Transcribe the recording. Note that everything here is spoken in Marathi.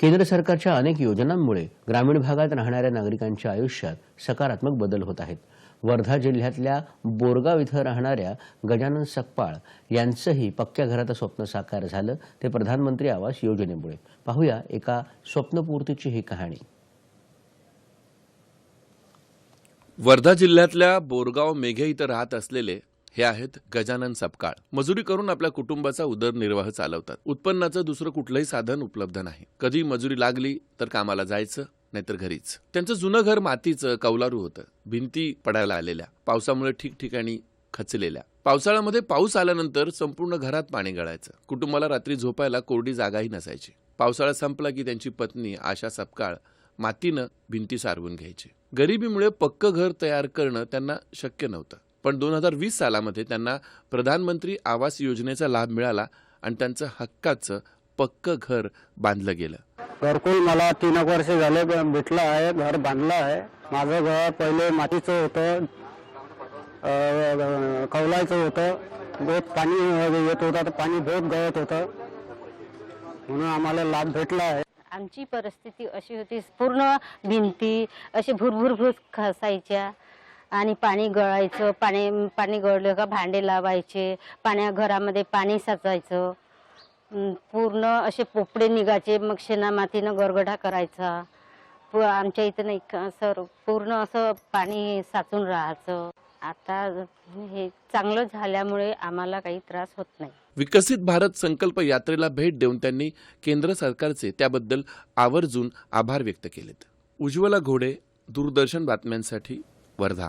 केंद्र सरकारच्या अनेक योजनांमुळे ग्रामीण भागात राहणाऱ्या नागरिकांच्या आयुष्यात सकारात्मक बदल होत आहेत. वर्धा जिल्ह्यातल्या बोरगाव इथं राहणाऱ्या गजानन सकपाळ यांचंही पक्क्या घराचं स्वप्न साकार झालं ते प्रधानमंत्री आवास योजनेमुळे. पाहूया एका स्वप्नपूर्तीची ही कहाणी. वर्धा जिल्ह्यातल्या बोरगाव मेघे इथं राहत असलेले हे आहेत गजानन सपकाळ. मजुरी करून आपल्या कुटुंबाचा उदरनिर्वाह चालवतात. उत्पन्नाचं दुसरं कुठलंही साधन उपलब्ध नाही. कधी मजुरी लागली तर कामाला जायचं नाहीतर घरीच. त्यांचं जुनं घर मातीचं कौलारू होतं. भिंती पडायला आलेल्या. पावसामुळे ठिकठिकाणी खचलेल्या. पावसाळ्यामध्ये पाऊस आल्यानंतर संपूर्ण घरात पाणी गळायचं. कुटुंबाला रात्री झोपायला कोरडी जागाही नसायची. पावसाळा संपला की त्यांची पत्नी आशा सपकाळ मातीनं भिंती सारवून घ्यायची. गरिबीमुळे पक्क घर तयार करणं त्यांना शक्य नव्हतं. पण दोन हजार वीस सालामध्ये त्यांना प्रधानमंत्री आवास योजनेचा लाभ मिळाला आणि त्यांचं हक्काचं पक्क घर बांधलं गेलं. घरकुल मला तीन एक वर्ष झाले भेटलं आहे घर बांधलं आहे. माझं घर पहिले मातीचं होतं अं, कौलायचं होतं. बहुत पाणी येत होतं तर पाणी बहुत गळत होतं. म्हणून आम्हाला लाभ भेटला आहे. आमची परिस्थिती अशी होती पूर्ण भिंती असे भुरभुर खसायच्या आणि पाणी गळायचं पाणी पाणी गळलं का भांडे लावायचे पाण्या घरामध्ये पाणी साचायचं. पूर्ण असे पोपडे निघायचे मग शेणामातीनं गरगडा करायचा. आमच्या इथं नाही का सर पूर्ण असं पाणी साचून राहायचं. आता हे चांगलं झाल्यामुळे आम्हाला काही त्रास होत नाही. विकसित भारत संकल्प यात्रेला भेट देऊन त्यांनी केंद्र सरकारचे त्याबद्दल आवर्जून आभार व्यक्त केलेत. उज्ज्वला घोडे दूरदर्शन बातम्यांसाठी वर्धा.